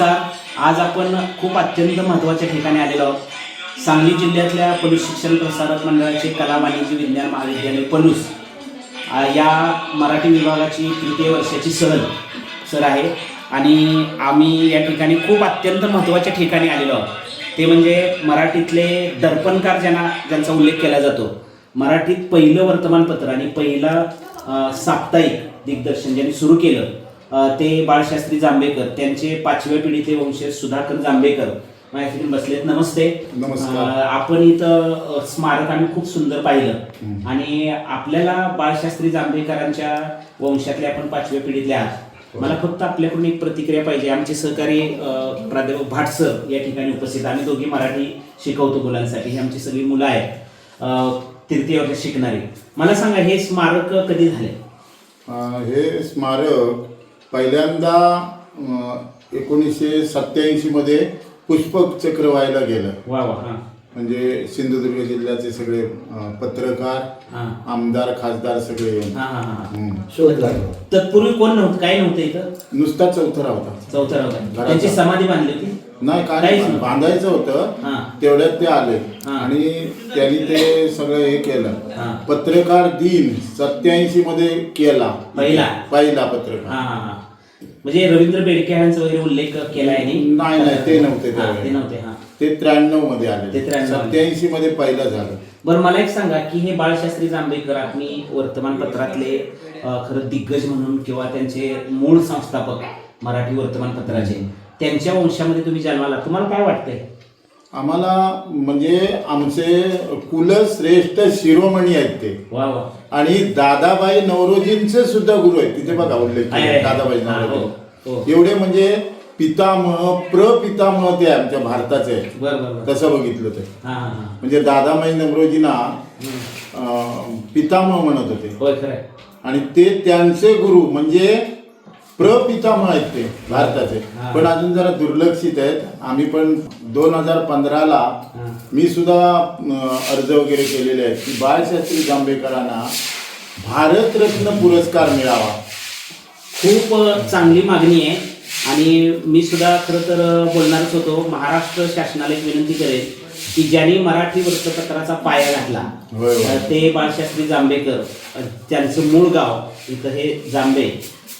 नमस्कार आज आपण खूप अत्यंत महत्त्वाच्या ठिकाणी आलेलो आहोत. सांगली जिल्ह्यातल्या पणूस शिक्षण प्रसारक मंडळाचे कला वाणिज्य विज्ञान महाविद्यालय पलूस या मराठी विभागाची तृतीय वर्षाची सहल सर आहे. आणि आम्ही या ठिकाणी खूप अत्यंत महत्त्वाच्या ठिकाणी आलेलो आहोत. ते म्हणजे मराठीतले दर्पणकार ज्यांना ज्यांचा उल्लेख केला जातो. मराठीत पहिलं वर्तमानपत्र आणि पहिला साप्ताहिक दिग्दर्शन ज्यांनी सुरू केलं ते बाळशास्त्री जांभेकर त्यांचे पाचव्या पिढीतले वंशज सुधाकर जांभेकर माझ्याकडे बसलेत. नमस्ते. आपण इथं स्मारक आम्ही खूप सुंदर पाहिलं. आणि आपल्याला बाळशास्त्री जांभेकरांच्या वंशातले आपण पाचव्या पिढीतले आहात. मला फक्त आपल्याकडून एक प्रतिक्रिया पाहिजे. आमचे सहकारी प्राध्यापक भाट सर या ठिकाणी उपस्थित आम्ही दोघी मराठी शिकवतो मुलांसाठी. ही आमची सगळी मुलं आहेत. तृतीय वर्ष शिकणारी. मला सांगा हे स्मारक कधी झाले हे स्मारक पहिल्यांदा एकोणीसशे सत्याऐंशी मध्ये पुष्पक चक्र व्हायला गेलं. वा वा हा. म्हणजे सिंधुदुर्ग जिल्ह्याचे सगळे अं, पत्रकार हा. आमदार खासदार सगळे येऊन. हा हा हा. हम्म. तत्पूर्वी कोण नव्हतं? काय नव्हतं इथं? नुसता चौथरा होता. चौथरा होता. त्यांची समाधी बांधली होती? नाही काय काहीच नाही. बांधायचं होतं हा तेवढ्यात ते आले हा. आणि त्यांनी ते सगळं हे केलं. पत्रकार दिन सत्याऐंशी मध्ये केला पहिला? पहिला हा पत्रकार हा हा म्हणजे रवींद्र बेडके यांचा वगैरे उल्लेख केलाय आणि नाही, नाही, ते नव्हते हा, त्यावेळी. ते नव्हते हा ते त्र्याण्णवमध्ये आले ते 93 मध्ये. सत्याऐंशी मध्ये पहिलं झालं बरं मला एक सांगा की हे बाळशास्त्री जांभेकर आपली वर्तमानपत्रातले अ, खरं दिग्गज म्हणून किंवा त्यांचे मूळ संस्थापक मराठी वर्तमानपत्राचे त्यांच्या वंशामध्ये तुम्ही जन्माला. तुम्हाला काय वाटतंय? आम्हाला म्हणजे आमचे कुलश्रेष्ठ शिरोमणी आहेत ते. वा वा. आणि दादाबाई नवरोजींचे सुद्धा गुरु आहेत. तिथे बघा उल्लेख आहे, केला, आहे. दादाबाई हा, हो, हो. नवरोजी एवढे म्हणजे पितामह प्रपितामह ते आमच्या भारताचे आहेत. बरं बरं बरं. तसं बघितलं ते? हा हा हा. म्हणजे दादाबाई नवरोजींना. अं, पितामह म्हणत होते. होय खरं आहे. आणि ते त्यांचे गुरु म्हणजे प्रपितामह आहेत ते भारताचे. पण अजून जरा दुर्लक्षित आहेत. आम्ही पण दोन हजार पंधराला. मी सुद्धा अर्ज वगैरे केलेले आहेत की बाळशास्त्री जांभेकरांना भारतरत्न पुरस्कार मिळावा. खूप चांगली मागणी आहे. आणि मी सुद्धा खरं तर बोलणारच होतो. महाराष्ट्र शासनाला एक विनंती करेन की ज्यांनी मराठी वृत्तपत्राचा पाया घातला ते बाळशास्त्री जांभेकर त्यांचं मूळ गाव इथं हे जांभे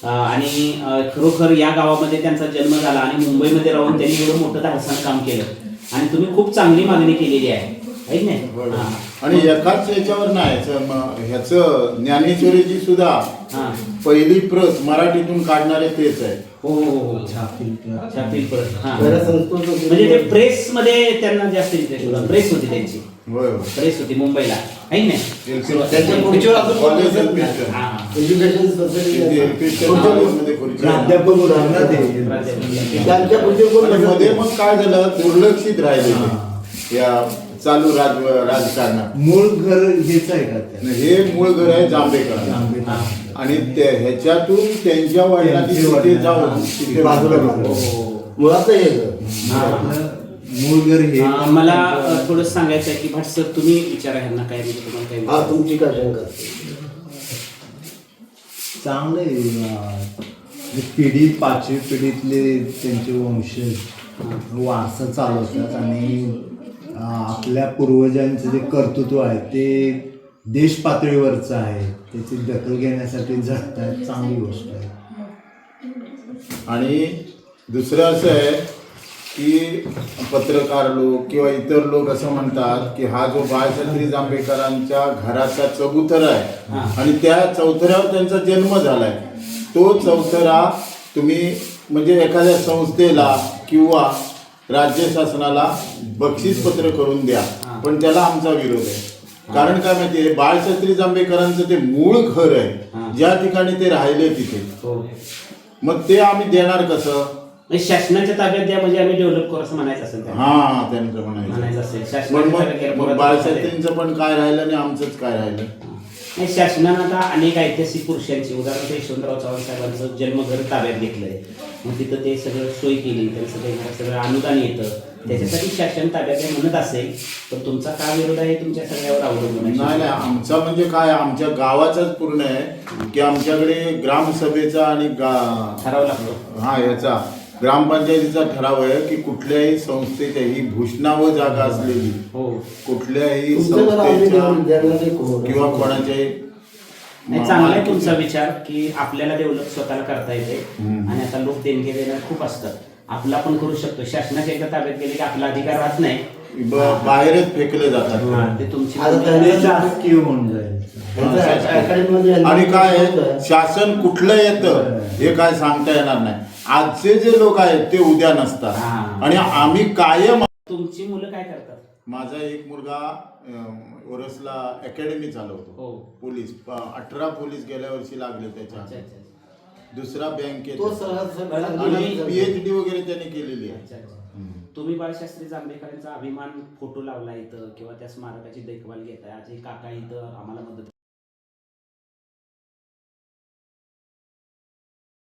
आणि खरोखर या गावामध्ये त्यांचा जन्म झाला आणि मुंबईमध्ये राहून त्यांनी एवढं मोठं धाडसानं काम केलं. आणि तुम्ही खूप चांगली मागणी केलेली आहे. है की नाही हां. आणि एकाच याच्यावर नाही ह्याचं म- ह्याचं ज्ञानेश्वरीची सुद्धा हां. पहिली प्रत मराठीतून काढणारे तेच आहे. हो हो हो छापील छापील परत हां. संस्कृत होती. म्हणजे ते प्रेस मध्ये त्यांना जास्त इंटरेस्ट होता. प्रेस होती त्यांची. होय होय. प्रेस होती मुंबईला. की नाही त्याच्या. हां. एज्युकेशन सोसायटी ते ख्रिश्चन कॉलेजमध्ये खुर्ची आहे. प्राध्यापक होणार ना ते. प्राध्यापक. त्यांच्या पुढचे कोण आणि मध्ये बसत मग काय झालं? दुर्लक्षित राहिले ते. या चालू राज राजकारणात मूळ घर हेच आहे का त्या हे मूळ घर आहे जांभेकर हां. आणि ते- ह्याच्यातून त्यांच्या वडिलांनी त्यांचे तिथे वडील, जाऊन हां. तिथे बाजूला हो. हो, हो. मुळात हे घर. मूळ घर हे अं, मला अं, थोडं सांगायचं आहे की भाट सर तुम्ही विचारा ह्यांना काय म्हणजे तुम्हाला काय हा विचारायचं? तुमची काय शंका चांगलं आहे अं, जे पिढी पाचवी पिढीतले त्यांचे वंशज वारसा चालवतात आणि आपल्या पूर्वजांचं जे कर्तृत्व आहे ते देश पातळीवरचं आहे. त्याची दखल घेण्यासाठी झटत आहेत चांगली गोष्ट आहे. आणि दुसरं असं आहे की पत्रकार लोक किंवा इतर लोक असं म्हणतात की हा जो बाळशास्त्री जांभेकरांच्या घराचा चबुतर. आहे आणि त्या चौथऱ्यावर त्यांचा जन्म झालाय. तो चौथरा तुम्ही म्हणजे एखाद्या संस्थेला किंवा राज्य शासनाला बक्षीस पत्र करून द्या. पण त्याला आमचा विरोध आहे. कारण काय माहितीये बाळशास्त्री जांभेकरांचं ते मूळ घर. आहे. ज्या ठिकाणी ते राहिले तिथे. हो. मग ते आम्ही देणार कसं? शासनाच्या ताब्यात द्या म्हणजे आम्ही डेव्हलप करू असं म्हणायचं असेल. हा त्यांचं म्हणायचं. असेल. मग बाळशास्त्रींचं पण काय राहिलं आणि आमचंच काय राहिलं? नाही शासनानं आता अनेक ऐतिहासिक पुरुषांची उदाहरणार्थ यशवंतराव चव्हाण साहेबांचं जन्मघर ताब्यात घेतलंय. मग तिथं ते सगळं सोय केली त्यांचं ते सगळं अनुदान येतं. त्याच्यासाठी शासन ताब्यात आहे म्हणत असेल तर तुमचा काय विरोध आहे तुमच्या सगळ्यावर अवलंबून आहे. नाही नाही आमचा म्हणजे काय आमच्या गावाचाच पूर्ण आहे की आमच्याकडे ग्रामसभेचा आणि गा ठराव लागतो. हा याचा ग्रामपंचायतीचा ठराव आहे की कुठल्याही संस्थेच्या ही भूषणावर जागा असलेली हो. कुठल्याही तुमचं जरा आम्ही संस्थेच्या घेऊन द्यायला नाही कोण. किंवा कोणाच्याही नाही चांगला आहे तुमचा विचार की आपल्याला डेव्हलप स्वतःला करता येते. आणि आता लोक देणगे देणार खूप असतात आपला पण करू शकतो. शासनाच्या एकदा ताब्यात गेले की आपला अधिकार राहत नाही. ब- बाहेरच फेकले जातात. ते तुमची आता भूमिका त्यांनी आहे. शासकीय होऊन जाईल. त्यांचं अकॅडमीमध्ये यांनी आणि काय आहे, होतं. शासन कुठलं येतं हे काय सांगता येणार नाही. आजचे जे लोक आहेत ते उद्या नसतात. हा. आणि आम्ही कायम तुमची मुलं काय करतात? माझा एक मुलगा अं, ओरसला अकॅडमी चालवतो. हो. पोलीस प- अठरा पोलीस गेल्या वर्षी लागले त्याच्या. अच्छा अच्छा अच्छा. दुसरा बँकेत तो आणि पीएचडी वगैरे त्याने केलेली आहे. तुम्ही बाळशास्त्री जांभेकरांचा अभिमान फोटो लावला इथं किंवा त्या स्मारकाची देखभाल घेताय. आज हे काका इथं आम्हाला मदत